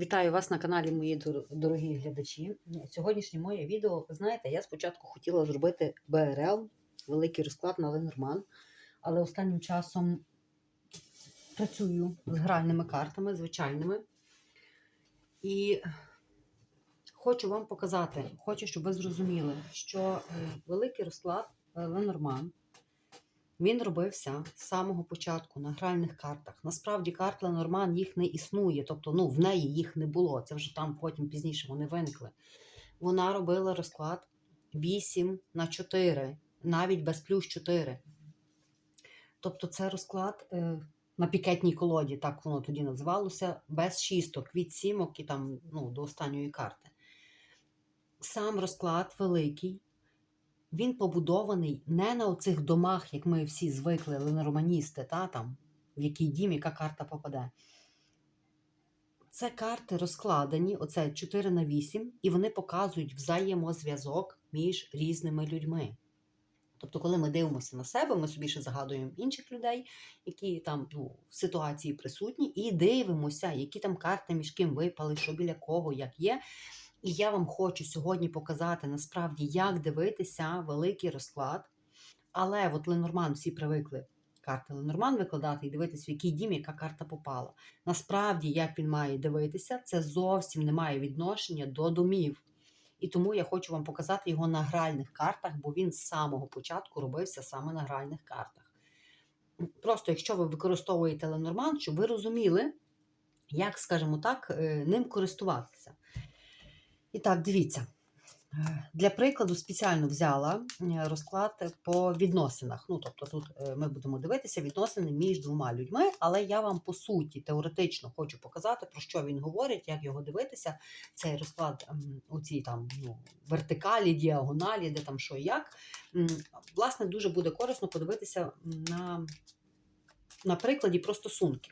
Вітаю вас на каналі мої дорогі глядачі. Сьогоднішнє моє відео, ви знаєте, я спочатку хотіла зробити БРЛ, великий розклад на Ленорман, але останнім часом працюю з гральними картами, звичайними. І хочу вам показати, хочу, щоб ви зрозуміли, що е, великий розклад Ленорман він робився з самого початку на гральних картах. Насправді карт Ленорман їх не існує, тобто ну, в неї їх не було. Це вже там потім пізніше вони виникли. Вона робила розклад 8 на 4, навіть без плюс 4. Тобто це розклад е, на пікетній колоді, так воно тоді називалося, без шісток, від сімок і там ну, до останньої карти. Сам розклад великий, він побудований не на оцих домах, як ми всі звикли, ленорманісти, та, там, в який дім яка карта попаде. Це карти розкладені, оце 4 на 8, і вони показують взаємозв'язок між різними людьми. Тобто, коли ми дивимося на себе, ми собі ще загадуємо інших людей, які там ну, в ситуації присутні, і дивимося, які там карти між ким випали, що біля кого, як є. І я вам хочу сьогодні показати насправді, як дивитися великий розклад. Але от Ленорман всі привикли карти Ленорман викладати і дивитися, в який дім яка карта попала. Насправді, як він має дивитися, це зовсім не має відношення до домів. І тому я хочу вам показати його на гральних картах, бо він з самого початку робився саме на гральних картах. Просто якщо ви використовуєте Ленорман, щоб ви розуміли, як, скажімо так, е, ним користуватися. І так, дивіться. Е, Для прикладу спеціально взяла е, розклад по відносинах. Ну, тобто тут е, ми будемо дивитися відносини між двома людьми, але я вам по суті теоретично хочу показати, про що він говорить, як його дивитися. Цей розклад у цій там ну, вертикалі, діагоналі, де там що і як. Власне, дуже буде корисно подивитися на, на прикладі про стосунки.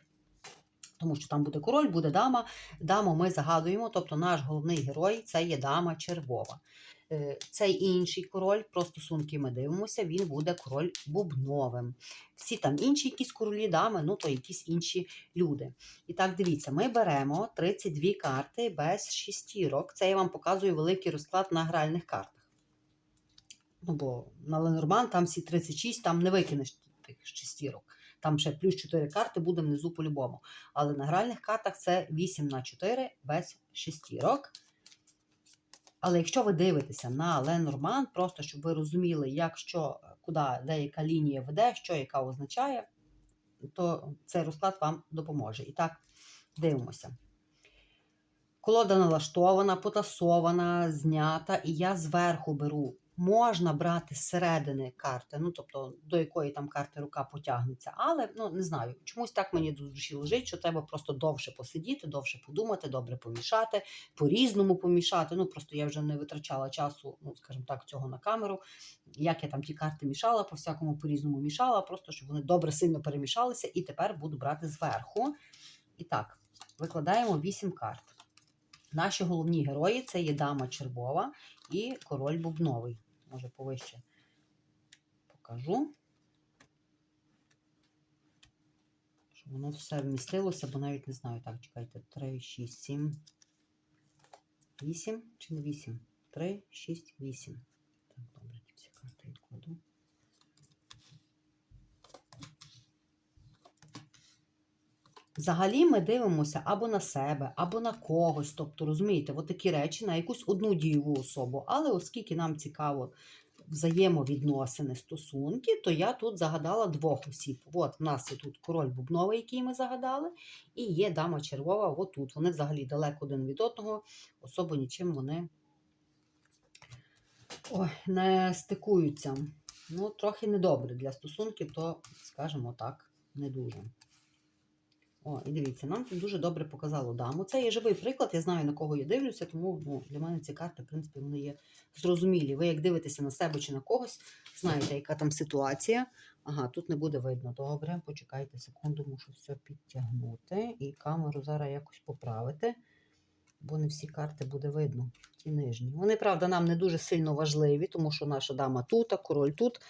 Тому що там буде король, буде дама. Даму ми загадуємо, тобто наш головний герой це є дама червова. Е, Цей інший король, про стосунки ми дивимося, він буде король бубновим. Всі там інші якісь королі, дами, ну то якісь інші люди. І так, дивіться, ми беремо 32 карти без шістірок. Це я вам показую великий розклад на гральних картах. Ну, бо на Ленорман там всі 36, там не викинеш тих шістірок. Там ще плюс 4 карти буде внизу по-любому. Але на гральних картах це 8 на 4 без шестірок. Але якщо ви дивитеся на Ленорман, просто щоб ви розуміли, як що, куди деяка лінія веде, що яка означає, то цей розклад вам допоможе. І так, дивимося. Колода налаштована, потасована, знята, і я зверху беру. Можна брати з середини карти, ну тобто до якої там карти рука потягнеться, але ну не знаю, чомусь так мені до душі лежить, що треба просто довше посидіти, довше подумати, добре помішати, по-різному помішати. Ну просто я вже не витрачала часу, ну скажімо так, цього на камеру. Як я там ті карти мішала, по всякому по-різному мішала, просто щоб вони добре сильно перемішалися, і тепер буду брати зверху. І так, викладаємо 8 карт. Наші головні герої це є дама червова і король бубновий. Може, повище покажу. Щоб воно все вмістилося, бо навіть не знаю. Так, чекайте, 3, 6, 7, 8 чи не 8? 3, 6, 8. Так, добре, ці карти Взагалі ми дивимося або на себе, або на когось. Тобто, розумієте, от такі речі на якусь одну дієву особу. Але оскільки нам цікаво взаємовідносини, стосунки, то я тут загадала двох осіб. От в нас є тут король бубновий, який ми загадали, і є дама червова, отут. Вони взагалі далеко один від одного, особо нічим вони ой, не стикуються. Ну, трохи недобре для стосунків, то, скажімо так, не дуже. О, і дивіться, нам тут дуже добре показало даму. Це є живий приклад, я знаю, на кого я дивлюся, тому ну, для мене ці карти, в принципі, вони є зрозумілі. Ви як дивитеся на себе чи на когось, знаєте, яка там ситуація. Ага, тут не буде видно. Добре, почекайте секунду, мушу все підтягнути. І камеру зараз якось поправити, бо не всі карти буде видно. Ті нижні. Вони, правда, нам не дуже сильно важливі, тому що наша дама тут, а король тут.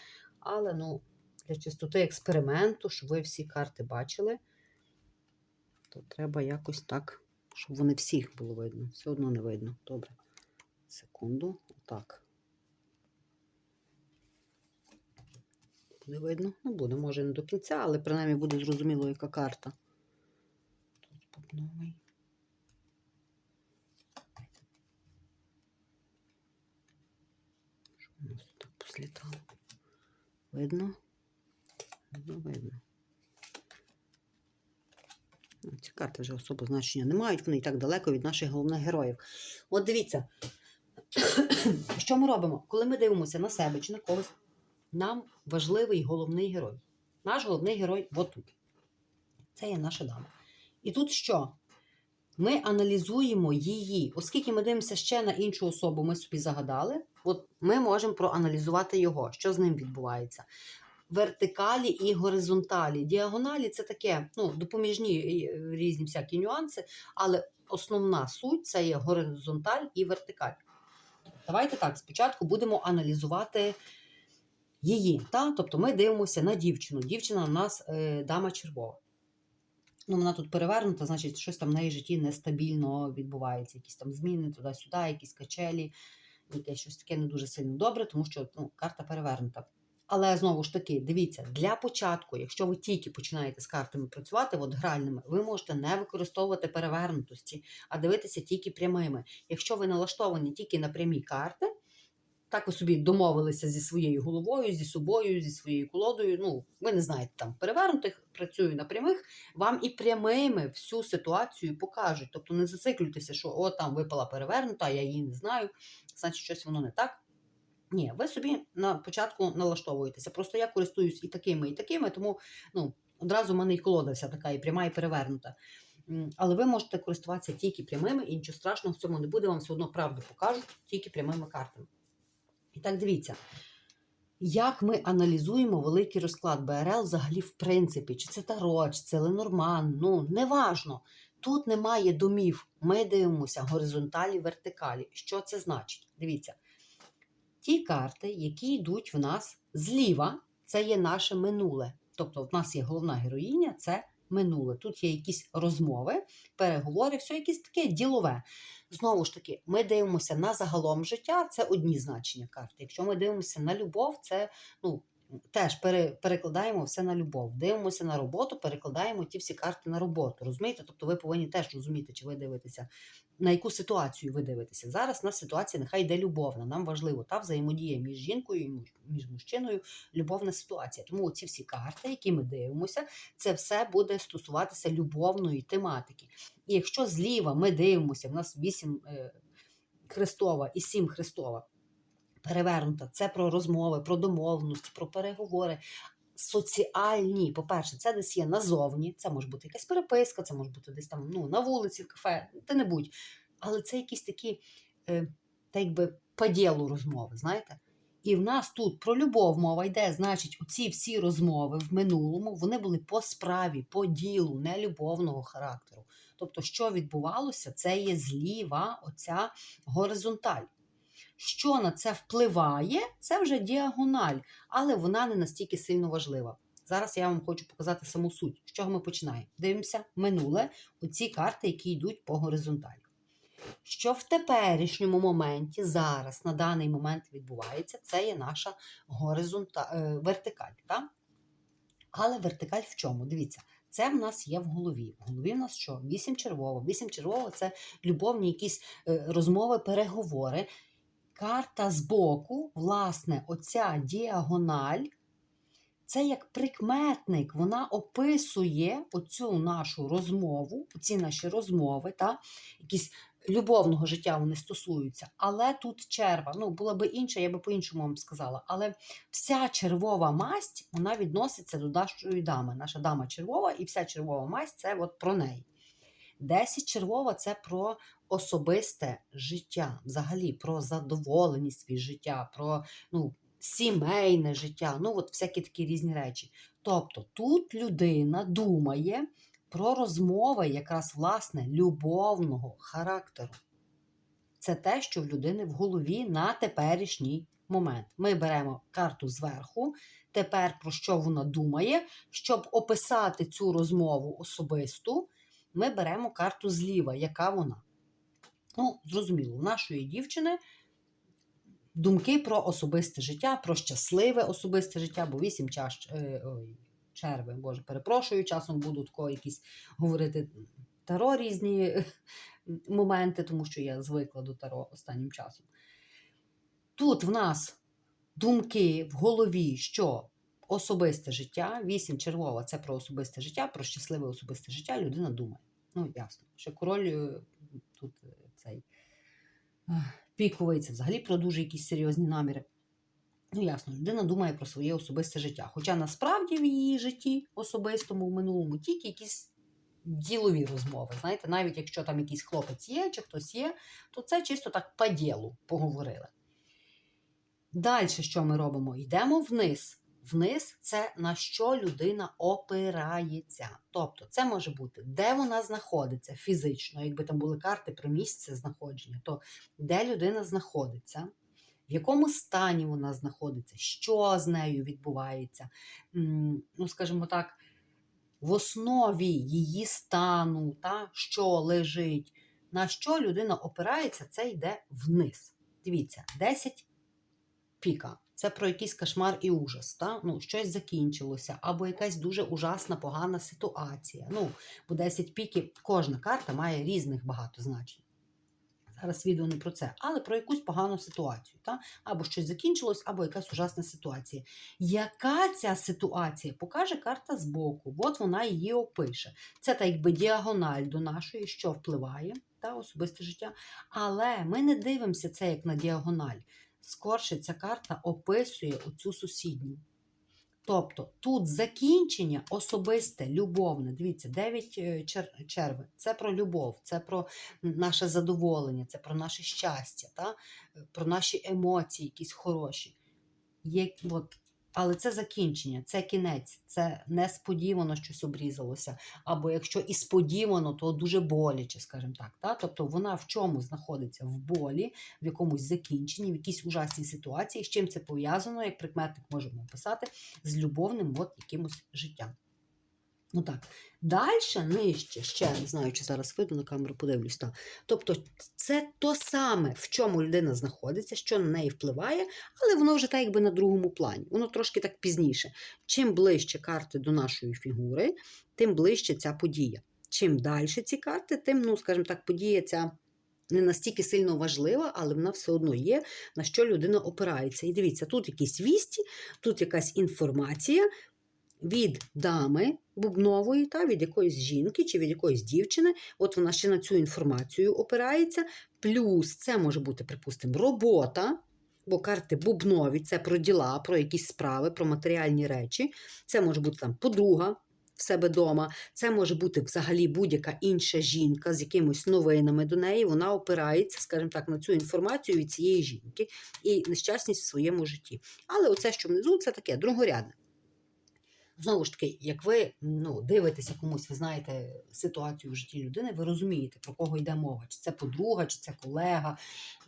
Але ну, для чистоти експерименту, щоб ви всі карти бачили то треба якось так Щоб вони всіх було видно. Все одно не видно. Добре. Секунду. Отак. Буде видно? Ну, буде, може, не до кінця, але принаймні буде зрозуміло, яка карта. Тут бубновий. Що у нас тут так послітало? Видно? Видно, видно. Ну, Ці карти вже особо значення не мають, вони і так далеко від наших головних героїв. От дивіться, що ми робимо? Коли ми дивимося на себе чи на когось, нам важливий головний герой. Наш головний герой отут. Це є наша дама. І тут що? Ми аналізуємо її, оскільки ми дивимося ще на іншу особу, ми собі загадали, от ми можемо проаналізувати його, що з ним відбувається. Вертикалі і горизонталі. Діагоналі це таке, ну, допоміжні е, різні всякі нюанси, але основна суть це є горизонталь і вертикаль. Давайте так, спочатку будемо аналізувати її. Та? Тобто ми дивимося на дівчину. Дівчина у нас е, дама червова. Ну, вона тут перевернута, значить, щось там в неї житті нестабільно відбувається, якісь там зміни туди-сюди, якісь качелі, якесь щось таке не дуже сильно добре, тому що ну, карта перевернута. Але знову ж таки, дивіться, для початку, якщо ви тільки починаєте з картами працювати, от гральними, ви можете не використовувати перевернутості, а дивитися тільки прямими. Якщо ви налаштовані тільки на прямі карти, так ви собі домовилися зі своєю головою, зі собою, зі своєю колодою. Ну, ви не знаєте там перевернутих, працюю на прямих, вам і прямими всю ситуацію покажуть. Тобто не зациклюйтеся, що о, там випала перевернута, я її не знаю, значить, щось воно не так. Ні, ви собі на початку налаштовуєтеся. Просто я користуюсь і такими, і такими, тому ну, одразу в мене і колода вся така, і пряма, і перевернута. Але ви можете користуватися тільки прямими, і нічого страшного в цьому не буде, вам все одно правду покажуть тільки прямими картами. І так дивіться, як ми аналізуємо великий розклад БРЛ взагалі в принципі, чи це Таро, чи це Ленорман, ну неважно. Тут немає домів. Ми дивимося горизонталі, вертикалі. Що це значить? Дивіться. Ті карти, які йдуть в нас зліва, це є наше минуле. Тобто, в нас є головна героїня, це минуле. Тут є якісь розмови, переговори, все якесь таке ділове. Знову ж таки, ми дивимося на загалом життя, це одні значення карти. Якщо ми дивимося на любов, це ну, теж пере, перекладаємо все на любов. Дивимося на роботу, перекладаємо ті всі карти на роботу. Розумієте? Тобто ви повинні теж розуміти, чи ви дивитеся, на яку ситуацію ви дивитеся. Зараз у нас ситуація нехай йде любовна. Нам важливо та взаємодія між жінкою і між мужчиною, любовна ситуація. Тому ці всі карти, які ми дивимося, це все буде стосуватися любовної тематики. І якщо зліва ми дивимося, в нас 8 е, Христова і 7 Христова перевернута, це про розмови, про домовленості, про переговори. Соціальні, по-перше, це десь є назовні, це може бути якась переписка, це може бути десь там ну, на вулиці, в кафе, де небудь. Але це якісь такі, е, так якби по ділу розмови, знаєте? І в нас тут про любов мова йде, значить, оці всі розмови в минулому вони були по справі, по ділу, не любовного характеру. Тобто, що відбувалося, це є зліва оця горизонталь. Що на це впливає, це вже діагональ, але вона не настільки сильно важлива. Зараз я вам хочу показати саму суть. З чого ми починаємо? Дивимося минуле, оці карти, які йдуть по горизонталі. Що в теперішньому моменті, зараз, на даний момент відбувається, це є наша горизонта... е, вертикаль. Так? Але вертикаль в чому? Дивіться, це в нас є в голові. В голові в нас що? Вісім червово. Вісім червово це любовні якісь е, розмови, переговори. Карта збоку, власне, оця діагональ, це як прикметник, вона описує оцю нашу розмову, ці наші розмови, та, якісь любовного життя вони стосуються. Але тут черва, ну, була би інша, я би по-іншому вам сказала. Але вся червова масть вона відноситься до нашої дами. Наша дама червова, і вся червова масть це от про неї. Десять червова це про особисте життя, взагалі про задоволеність від життя, про ну, сімейне життя, ну от всякі такі різні речі. Тобто тут людина думає про розмови якраз власне любовного характеру. Це те, що в людини в голові на теперішній момент. Ми беремо карту зверху. Тепер про що вона думає, щоб описати цю розмову особисту ми беремо карту зліва, яка вона. Ну, зрозуміло, у нашої дівчини думки про особисте життя, про щасливе особисте життя, бо вісім чаш, е, ой, черви, боже, перепрошую, часом будуть тако якісь говорити таро різні моменти, тому що я звикла до таро останнім часом. Тут в нас думки в голові, що особисте життя, вісім червова це про особисте життя, про щасливе особисте життя людина думає. Ну, ясно. Що король е, тут е, цей ех, піковий, взагалі про дуже якісь серйозні наміри. Ну, ясно, людина думає про своє особисте життя. Хоча насправді в її житті особистому в минулому тільки якісь ділові розмови. Знаєте, навіть якщо там якийсь хлопець є чи хтось є, то це чисто так по ділу поговорили. Далі, що ми робимо? Йдемо вниз. Вниз це на що людина опирається. Тобто, це може бути, де вона знаходиться фізично, якби там були карти про місце знаходження, то де людина знаходиться, в якому стані вона знаходиться, що з нею відбувається. Ну, скажімо так, в основі її стану, та, що лежить, на що людина опирається, це йде вниз. Дивіться, 10 піка. Це про якийсь кошмар і ужас. Та? Ну, щось закінчилося, або якась дуже ужасна, погана ситуація. Ну, бо 10 піків, кожна карта має різних багато значень. Зараз відео не про це, але про якусь погану ситуацію. Та? Або щось закінчилось, або якась ужасна ситуація. Яка ця ситуація? Покаже карта збоку. От вона її опише. Це так якби діагональ до нашої, що впливає та особисте життя. Але ми не дивимося це як на діагональ. Скорше ця карта описує оцю сусідню. Тобто тут закінчення особисте, любовне. Дивіться, 9 чер- черви. Це про любов, це про наше задоволення, це про наше щастя, та? про наші емоції, якісь хороші. Є, от, але це закінчення, це кінець, це несподівано щось обрізалося. Або якщо і сподівано, то дуже боляче, скажімо так. Та? Тобто вона в чому знаходиться? В болі, в якомусь закінченні, в якійсь ужасній ситуації. З чим це пов'язано, як прикметник можемо описати, з любовним от якимось життям. Ну так. Далі, нижче, ще не знаю, чи зараз видно на камеру, подивлюсь. Так. Тобто, це то саме, в чому людина знаходиться, що на неї впливає, але воно вже так якби на другому плані. Воно трошки так пізніше. Чим ближче карти до нашої фігури, тим ближче ця подія. Чим далі ці карти, тим, ну, скажімо так, подія ця не настільки сильно важлива, але вона все одно є, на що людина опирається. І дивіться, тут якісь вісті, тут якась інформація від дами бубнової, та, від якоїсь жінки чи від якоїсь дівчини. От вона ще на цю інформацію опирається. Плюс це може бути, припустимо, робота. Бо карти бубнові це про діла, про якісь справи, про матеріальні речі. Це може бути там подруга в себе вдома. Це може бути взагалі будь-яка інша жінка з якимись новинами до неї. Вона опирається, скажімо так, на цю інформацію від цієї жінки і нещасність в своєму житті. Але оце, що внизу, це таке другорядне. Знову ж таки, як ви ну, дивитеся комусь, ви знаєте ситуацію в житті людини, ви розумієте, про кого йде мова. Чи це подруга, чи це колега,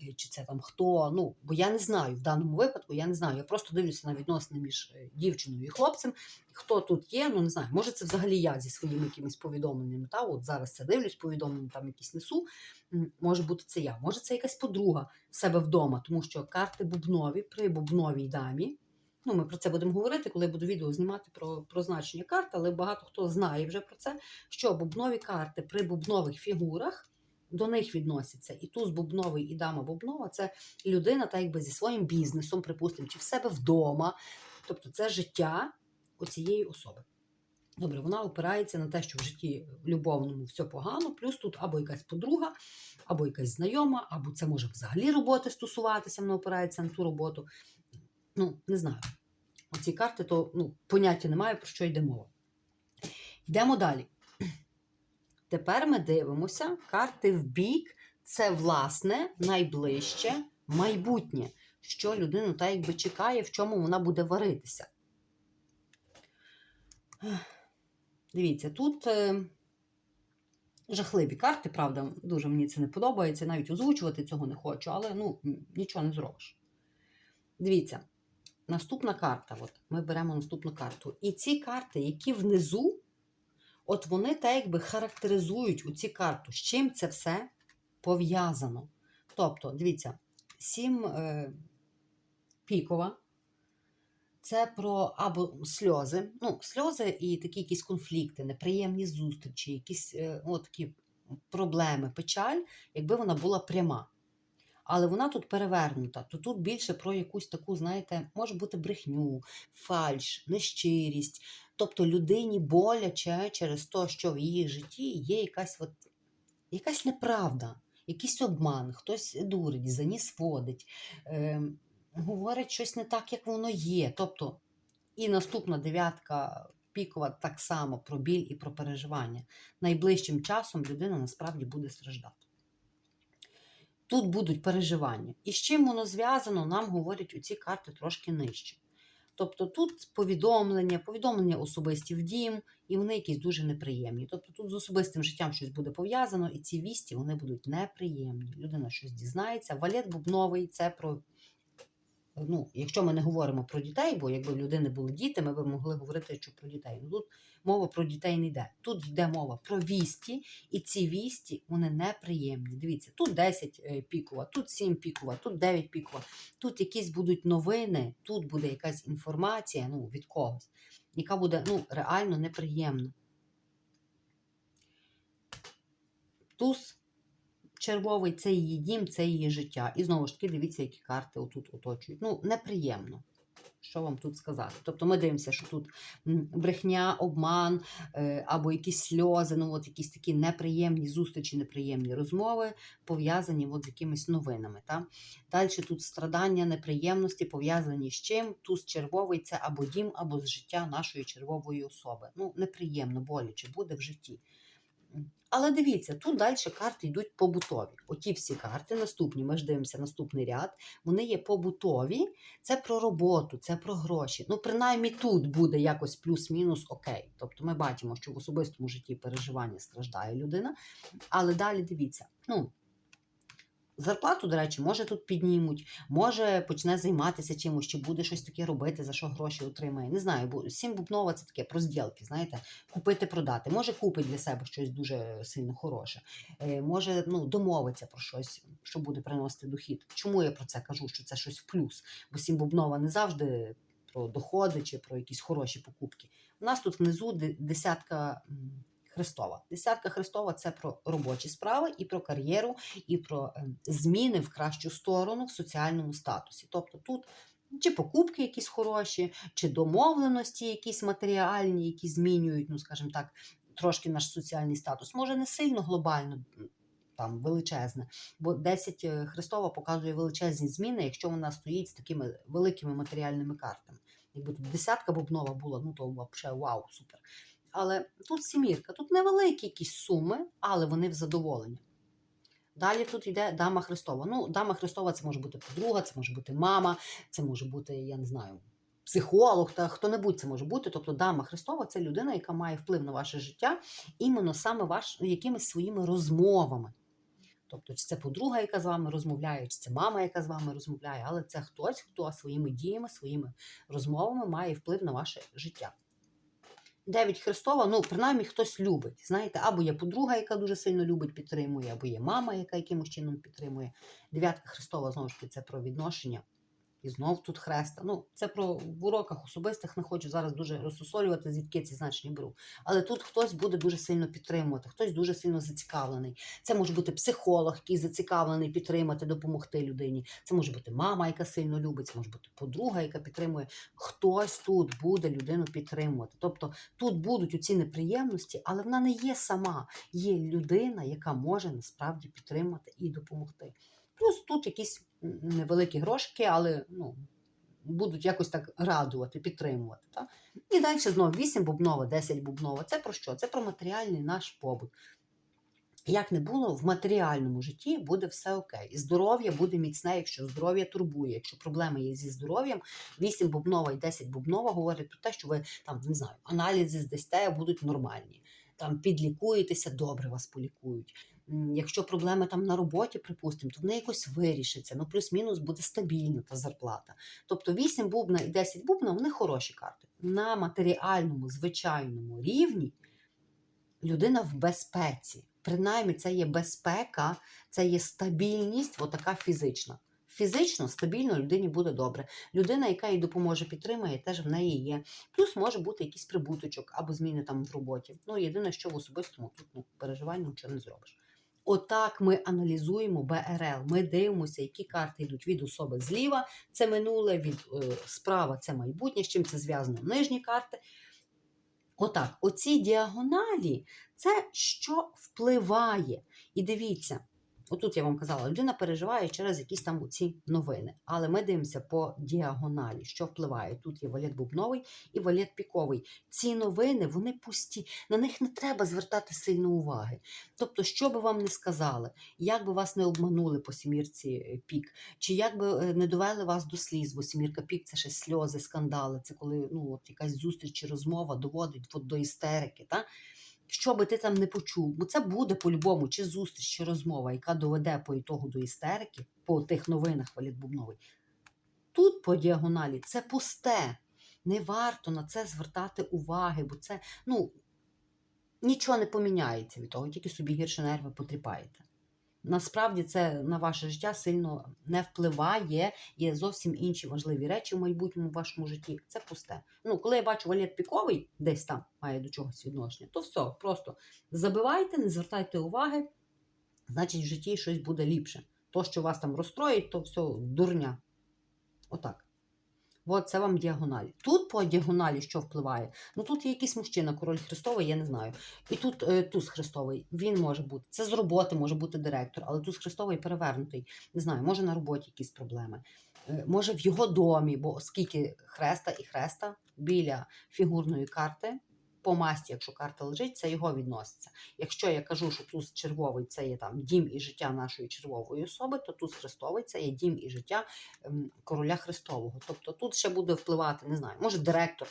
е, чи це там хто. Ну, бо я не знаю в даному випадку, я не знаю. Я просто дивлюся на відносини між е, дівчиною і хлопцем. Хто тут є, ну не знаю. Може, це взагалі я зі своїми якимись повідомленнями. Та от зараз це дивлюсь, повідомлення там якісь несу. Може бути це я, може це якась подруга в себе вдома, тому що карти бубнові при бубновій дамі. Ну, ми про це будемо говорити, коли я буду відео знімати про, про значення карт, але багато хто знає вже про це, що бубнові карти при бубнових фігурах до них відносяться. І туз бубновий, і дама бубнова це людина, так якби зі своїм бізнесом, припустимо, чи в себе вдома. Тобто це життя оцієї особи. Добре, вона опирається на те, що в житті любовному все погано, плюс тут або якась подруга, або якась знайома, або це може взагалі роботи стосуватися, вона опирається на ту роботу. Ну, не знаю. Оці карти, то ну, поняття немає, про що йде мова. Йдемо далі. Тепер ми дивимося, карти в бік це, власне, найближче майбутнє, що людину так якби чекає, в чому вона буде варитися. Дивіться, тут е, жахливі карти, правда, дуже мені це не подобається, навіть озвучувати цього не хочу, але ну, нічого не зробиш. Дивіться, наступна карта. От, Ми беремо наступну карту. І ці карти, які внизу, От вони так якби характеризують у ці карту, з чим це все пов'язано. Тобто, дивіться, сім е, пікова. Це про або сльози, ну, сльози і такі якісь конфлікти, неприємні зустрічі, якісь е, от такі проблеми, печаль, якби вона була пряма. Але вона тут перевернута, то тут більше про якусь таку, знаєте, може бути брехню, фальш, нещирість. Тобто людині боляче через те, що в її житті є якась от, якась неправда, якийсь обман, хтось дурить, заніс водить, е, говорить щось не так, як воно є. Тобто, і наступна дев'ятка пікова так само про біль і про переживання. Найближчим часом людина насправді буде страждати. Тут будуть переживання. І з чим воно зв'язано, нам говорять у ці карти трошки нижче. Тобто тут повідомлення, повідомлення особисті в дім, і вони якісь дуже неприємні. Тобто тут з особистим життям щось буде пов'язано, і ці вісті вони будуть неприємні. Людина щось дізнається. Валет бубновий це про. Ну, якщо ми не говоримо про дітей, бо якби в людини були діти, ми б могли говорити, що про дітей. Ну тут мова про дітей не йде. Тут йде мова про вісті, і ці вісті вони неприємні. Дивіться, тут 10 е, пікова, тут 7 пікова, тут 9 пікова. Тут якісь будуть новини, тут буде якась інформація ну, від когось, яка буде ну, реально неприємна. Туз червовий це її дім, це її життя. І знову ж таки, дивіться, які карти отут оточують. Ну, неприємно. Що вам тут сказати? Тобто ми дивимося, що тут брехня, обман е, або якісь сльози, ну от якісь такі неприємні зустрічі, неприємні розмови, пов'язані от з якимись новинами. Та? Далі тут страдання, неприємності пов'язані з чим? Туз червовий це або дім, або з життя нашої червової особи. Ну, неприємно, боляче буде в житті. Але дивіться, тут далі карти йдуть побутові. Оті всі карти, наступні, ми ж дивимося наступний ряд, вони є побутові, це про роботу, це про гроші. Ну, принаймні тут буде якось плюс-мінус окей. Тобто ми бачимо, що в особистому житті переживання страждає людина. Але далі дивіться, ну, Зарплату, до речі, може тут піднімуть, може почне займатися чимось, чи буде щось таке робити, за що гроші отримає. Не знаю, бо сім бубнова це таке про зділки, знаєте, купити, продати. Може купить для себе щось дуже сильно хороше. Е, може ну, домовиться про щось, що буде приносити дохід. Чому я про це кажу? Що це щось в плюс? Бо сім бубнова не завжди про доходи чи про якісь хороші покупки. У нас тут внизу десятка. Христова. Десятка Христова це про робочі справи, і про кар'єру, і про ем, зміни в кращу сторону в соціальному статусі. Тобто тут чи покупки якісь хороші, чи домовленості, якісь матеріальні, які змінюють, ну скажімо так, трошки наш соціальний статус. Може, не сильно глобально. Там величезне, бо 10 е, Христова показує величезні зміни, якщо вона стоїть з такими великими матеріальними картами. Якби тут десятка бубнова була, ну то взагалі вау, супер. Але тут сімірка, тут невеликі якісь суми, але вони в задоволення. Далі тут йде дама Христова. Ну, дама Христова це може бути подруга, це може бути мама, це може бути, я не знаю, психолог та хто-небудь це може бути. Тобто дама Христова це людина, яка має вплив на ваше життя, іменно саме ваш, якимись своїми розмовами. Тобто, чи це подруга, яка з вами розмовляє, чи це мама, яка з вами розмовляє, але це хтось, хто своїми діями, своїми розмовами має вплив на ваше життя. Дев'ять Христова, ну, принаймні хтось любить. Знаєте, або є подруга, яка дуже сильно любить, підтримує, або є мама, яка якимось чином підтримує. Дев'ятка Христова, знову ж таки, це про відношення і знов тут хреста. Ну, це про в уроках особистих не хочу зараз дуже розсусолювати, звідки ці значення беру. Але тут хтось буде дуже сильно підтримувати, хтось дуже сильно зацікавлений. Це може бути психолог, який зацікавлений підтримати, допомогти людині. Це може бути мама, яка сильно любить, це може бути подруга, яка підтримує. Хтось тут буде людину підтримувати. Тобто тут будуть оці неприємності, але вона не є сама. Є людина, яка може насправді підтримати і допомогти. Плюс тут якісь невеликі грошики, але ну, будуть якось так радувати, підтримувати. Так? І далі знову 8 бубнова, 10 бубнова. Це про що? Це про матеріальний наш побут. Як не було, в матеріальному житті буде все окей. І здоров'я буде міцне, якщо здоров'я турбує. Якщо проблеми є зі здоров'ям, 8 бубнова і 10 бубнова говорять про те, що ви там не знаю, аналізи здасте, будуть нормальні. Там підлікуєтеся, добре вас полікують якщо проблеми там на роботі, припустимо, то вони якось вирішаться. Ну, плюс-мінус буде стабільна та зарплата. Тобто 8 бубна і 10 бубна вони хороші карти. На матеріальному, звичайному рівні людина в безпеці. Принаймні, це є безпека, це є стабільність, отака фізична. Фізично стабільно людині буде добре. Людина, яка їй допоможе, підтримає, теж в неї є. Плюс може бути якийсь прибуточок або зміни там в роботі. Ну, єдине, що в особистому тут ну, переживань нічого не зробиш. Отак ми аналізуємо БРЛ. Ми дивимося, які карти йдуть від особи зліва, це минуле, від е, справа це майбутнє, з чим це зв'язано нижні карти. Отак, оці діагоналі це що впливає. І дивіться, отут я вам казала, людина переживає через якісь там ці новини. Але ми дивимося по діагоналі, що впливає. Тут є валет бубновий і валет піковий. Ці новини вони пусті, на них не треба звертати сильно уваги. Тобто, що би вам не сказали, як би вас не обманули по сімірці е, пік, чи як би е, не довели вас до сліз, бо сімірка пік це ще сльози, скандали, це коли ну, от якась зустріч чи розмова доводить от до істерики. Та? Що би ти там не почув, бо це буде по-любому, чи зустріч, чи розмова, яка доведе по ітогу до істерики, по тих новинах Валід Бубновий. Тут по діагоналі це пусте. Не варто на це звертати уваги, бо це ну, нічого не поміняється від того, тільки собі гірше нерви потріпаєте. Насправді це на ваше життя сильно не впливає, є зовсім інші важливі речі в майбутньому в вашому житті. Це пусте. Ну, коли я бачу валет піковий, десь там має до чогось відношення, то все, просто забивайте, не звертайте уваги, значить в житті щось буде ліпше. То, що вас там розстроїть, то все дурня. Отак. От це вам діагональ. Тут по діагоналі що впливає? Ну тут є якийсь мужчина, король Христовий, я не знаю. І тут е, туз Христовий, він може бути. Це з роботи може бути директор, але туз Христовий перевернутий. Не знаю, може на роботі якісь проблеми. Е, може в його домі, бо оскільки хреста і хреста біля фігурної карти. По масті, якщо карта лежить, це його відноситься. Якщо я кажу, що туз червовий це є там дім і життя нашої червової особи, то туз хрестовий це є дім і життя ем, короля Христового. Тобто тут ще буде впливати, не знаю, може директор,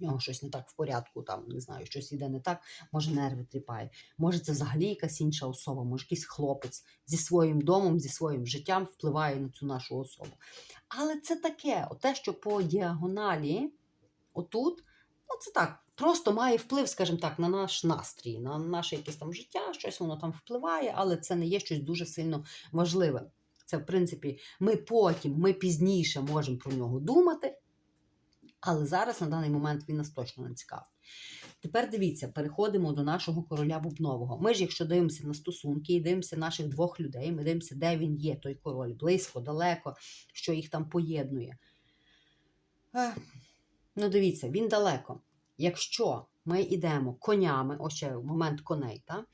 в нього щось не так в порядку, там не знаю, щось іде не так, може нерви тріпає. Може, це взагалі якась інша особа, може якийсь хлопець зі своїм домом, зі своїм життям впливає на цю нашу особу. Але це таке, те, що по діагоналі, отут, ну це так. Просто має вплив, скажімо так, на наш настрій, на наше якесь там життя, щось воно там впливає, але це не є щось дуже сильно важливе. Це, в принципі, ми потім, ми пізніше можемо про нього думати, але зараз на даний момент він нас точно не цікавить. Тепер дивіться, переходимо до нашого короля Бубнового. Ми ж, якщо дивимося на стосунки і дивимося наших двох людей, ми дивимося, де він є, той король, близько, далеко, що їх там поєднує. Ну, дивіться, він далеко. Якщо ми йдемо конями, ось ще момент коней, та,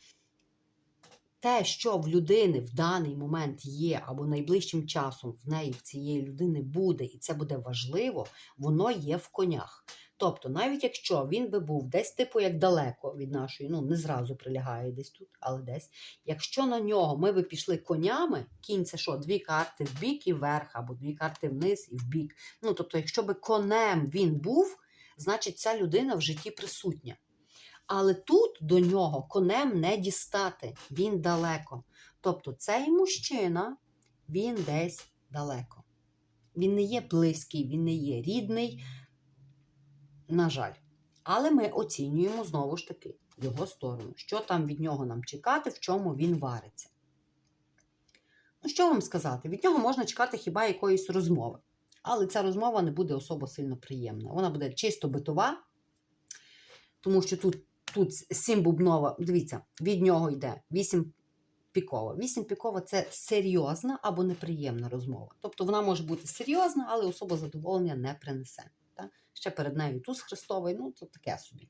те, що в людини в даний момент є, або найближчим часом в неї, в цієї людини буде, і це буде важливо, воно є в конях. Тобто, навіть якщо він би був десь, типу, як далеко від нашої, ну не зразу прилягає десь тут, але десь. Якщо на нього ми би пішли конями, кінь це що, дві карти в бік і вверх, або дві карти вниз і в бік. Ну, тобто, якщо би конем він був, значить ця людина в житті присутня. Але тут до нього конем не дістати, він далеко. Тобто цей мужчина, він десь далеко. Він не є близький, він не є рідний, на жаль. Але ми оцінюємо знову ж таки його сторону, що там від нього нам чекати, в чому він вариться. Ну, що вам сказати? Від нього можна чекати хіба якоїсь розмови. Але ця розмова не буде особо сильно приємна. Вона буде чисто битова, тому що тут тут 7 бубнова, дивіться, від нього йде 8 пікова. 8 пікова це серйозна або неприємна розмова. Тобто вона може бути серйозна, але особо задоволення не принесе. Так? Ще перед нею туз Христовий, ну то таке собі.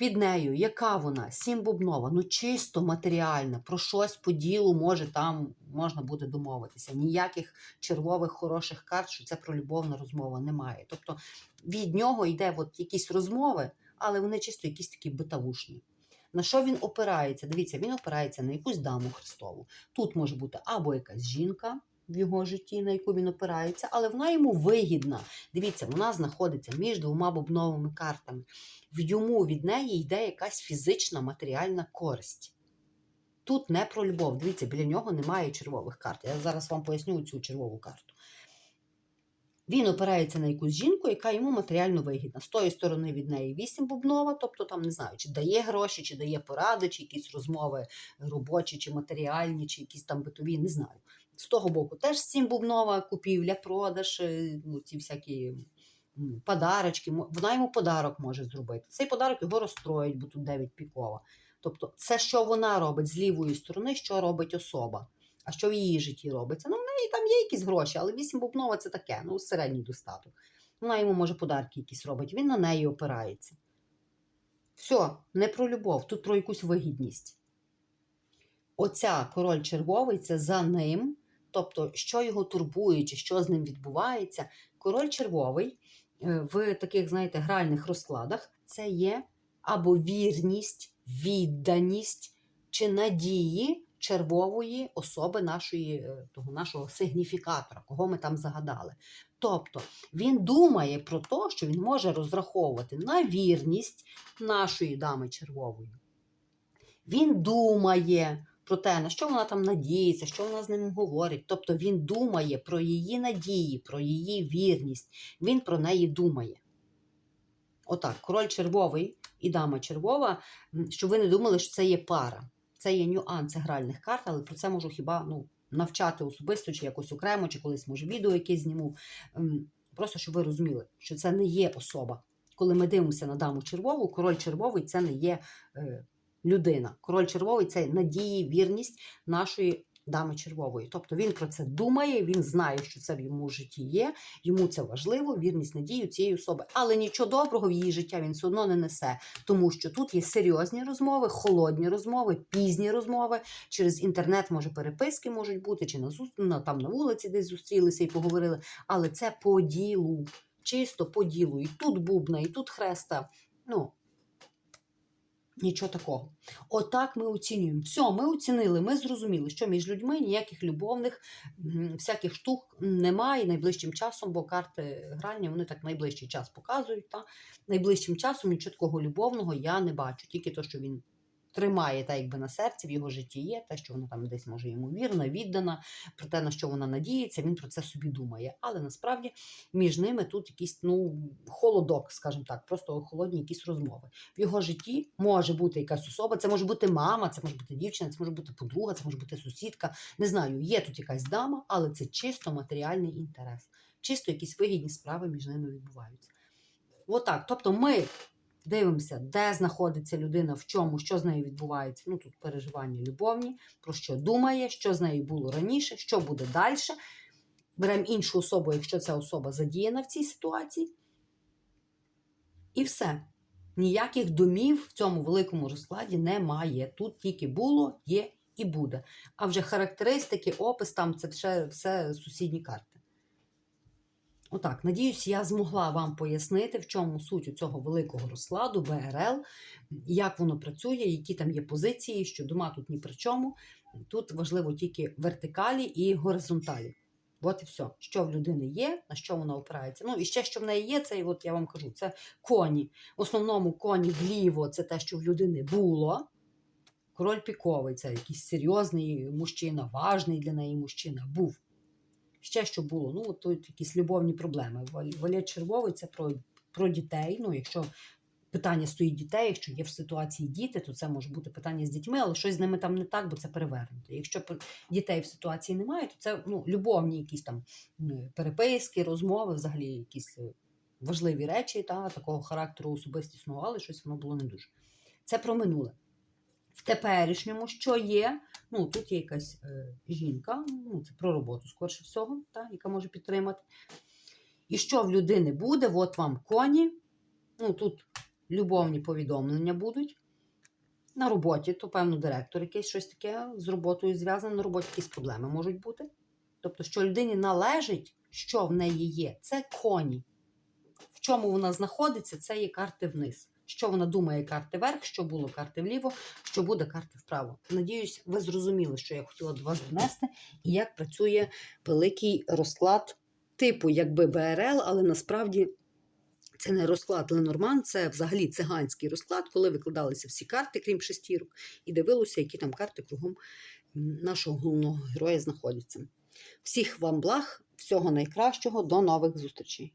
Під нею, яка вона? Сім бубнова, ну чисто матеріальна, про щось по ділу може там можна буде домовитися. Ніяких червових хороших карт, що це про любовна розмова немає. Тобто від нього йде от якісь розмови, але вони чисто якісь такі битавушні. На що він опирається? Дивіться, він опирається на якусь даму Христову. Тут може бути або якась жінка в його житті, на яку він опирається, але вона йому вигідна. Дивіться, вона знаходиться між двома бубновими картами. В йому від неї йде якась фізична матеріальна користь. Тут не про любов. Дивіться, біля нього немає червових карт. Я зараз вам поясню цю червову карту. Він опирається на якусь жінку, яка йому матеріально вигідна. З тої сторони від неї вісім бубнова, тобто там не знаю, чи дає гроші, чи дає поради, чи якісь розмови робочі, чи матеріальні, чи якісь там битові, не знаю. З того боку теж сім бубнова, купівля, продаж, е, ну, ці всякі подарочки. Вона йому подарок може зробити. Цей подарок його розстроїть, бо тут 9 пікова. Тобто, це що вона робить з лівої сторони, що робить особа. А що в її житті робиться? Ну, в неї там є якісь гроші, але 8 бубнова це таке, ну, середній достаток. Вона йому може подарки якісь робить, він на неї опирається. Все, не про любов, тут про якусь вигідність. Оця король червовий це за ним, тобто, що його турбує, чи що з ним відбувається. Король червовий е, в таких, знаєте, гральних розкладах це є або вірність, відданість чи надії червової особи нашої, е, того нашого сигніфікатора, кого ми там загадали. Тобто він думає про те, що він може розраховувати на вірність нашої дами червової. Він думає про те, на що вона там надіється, що вона з ним говорить. Тобто він думає про її надії, про її вірність. Він про неї думає. Отак, король червовий і дама червова, щоб ви не думали, що це є пара. Це є нюанси гральних карт, але про це можу хіба ну, навчати особисто, чи якось окремо, чи колись може відео якесь зніму. Просто щоб ви розуміли, що це не є особа. Коли ми дивимося на даму червову, король червовий це не є е, людина. Король червовий це надії, вірність нашої дами червової. Тобто він про це думає, він знає, що це в йому житті є, йому це важливо, вірність надію цієї особи. Але нічого доброго в її життя він все одно не несе, тому що тут є серйозні розмови, холодні розмови, пізні розмови. Через інтернет, може, переписки можуть бути, чи на на, там на вулиці десь зустрілися і поговорили. Але це по ділу, чисто по ділу. І тут бубна, і тут хреста. Ну, Нічого такого. Отак ми оцінюємо. Все, ми оцінили, ми зрозуміли, що між людьми ніяких любовних всяких штук немає найближчим часом, бо карти грання вони так найближчий час показують. Та? Найближчим часом нічого такого любовного я не бачу. Тільки то, що він тримає так, якби на серці, в його житті є, те, що вона там десь може йому вірна, віддана, про те, на що вона надіється, він про це собі думає. Але насправді між ними тут якийсь ну, холодок, скажімо так, просто холодні якісь розмови в його житті може бути якась особа, це може бути мама, це може бути дівчина, це може бути подруга, це може бути сусідка. Не знаю, є тут якась дама, але це чисто матеріальний інтерес. Чисто якісь вигідні справи між ними відбуваються. Отак. Тобто ми дивимося, де знаходиться людина, в чому, що з нею відбувається. Ну тут переживання любовні, про що думає, що з нею було раніше, що буде далі. Беремо іншу особу, якщо ця особа задіяна в цій ситуації. І все. Ніяких домів в цьому великому розкладі немає. Тут тільки було, є і буде. А вже характеристики, опис там це все, все сусідні карти. Отак, надіюсь, я змогла вам пояснити, в чому суть у цього великого розкладу БРЛ, як воно працює, які там є позиції, що дома тут ні при чому. Тут важливо тільки вертикалі і горизонталі. От і все, що в людини є, на що вона опирається. Ну і ще, що в неї є, це от я вам кажу, це коні. В основному коні вліво це те, що в людини було. Король піковий це якийсь серйозний мужчина, важний для неї мужчина був. Ще що було, ну тут якісь любовні проблеми. Вал- Валет червовий це про, про дітей. Ну, якщо питання стоїть дітей, якщо є в ситуації діти, то це може бути питання з дітьми, але щось з ними там не так, бо це перевернуто. Якщо дітей в ситуації немає, то це ну, любовні якісь там переписки, розмови, взагалі якісь е, важливі речі та, такого характеру особистісного, але щось воно було не дуже. Це про минуле. Теперішньому, що є, ну тут є якась е, жінка, ну це про роботу, скорше всього, та, яка може підтримати. І що в людини буде? От вам коні. Ну тут любовні повідомлення будуть. На роботі, то, певно, директор якийсь щось таке з роботою зв'язане, на роботі якісь проблеми можуть бути. Тобто, що людині належить, що в неї є, це коні. В чому вона знаходиться, це є карти вниз. Що вона думає, карти вверх, що було карти вліво, що буде карти вправо. Надіюсь, ви зрозуміли, що я хотіла до вас донести, і як працює великий розклад типу, якби БРЛ, але насправді це не розклад Ленорман, це взагалі циганський розклад, коли викладалися всі карти, крім шестірок, і дивилося, які там карти кругом нашого головного героя знаходяться. Всіх вам благ, всього найкращого, до нових зустрічей!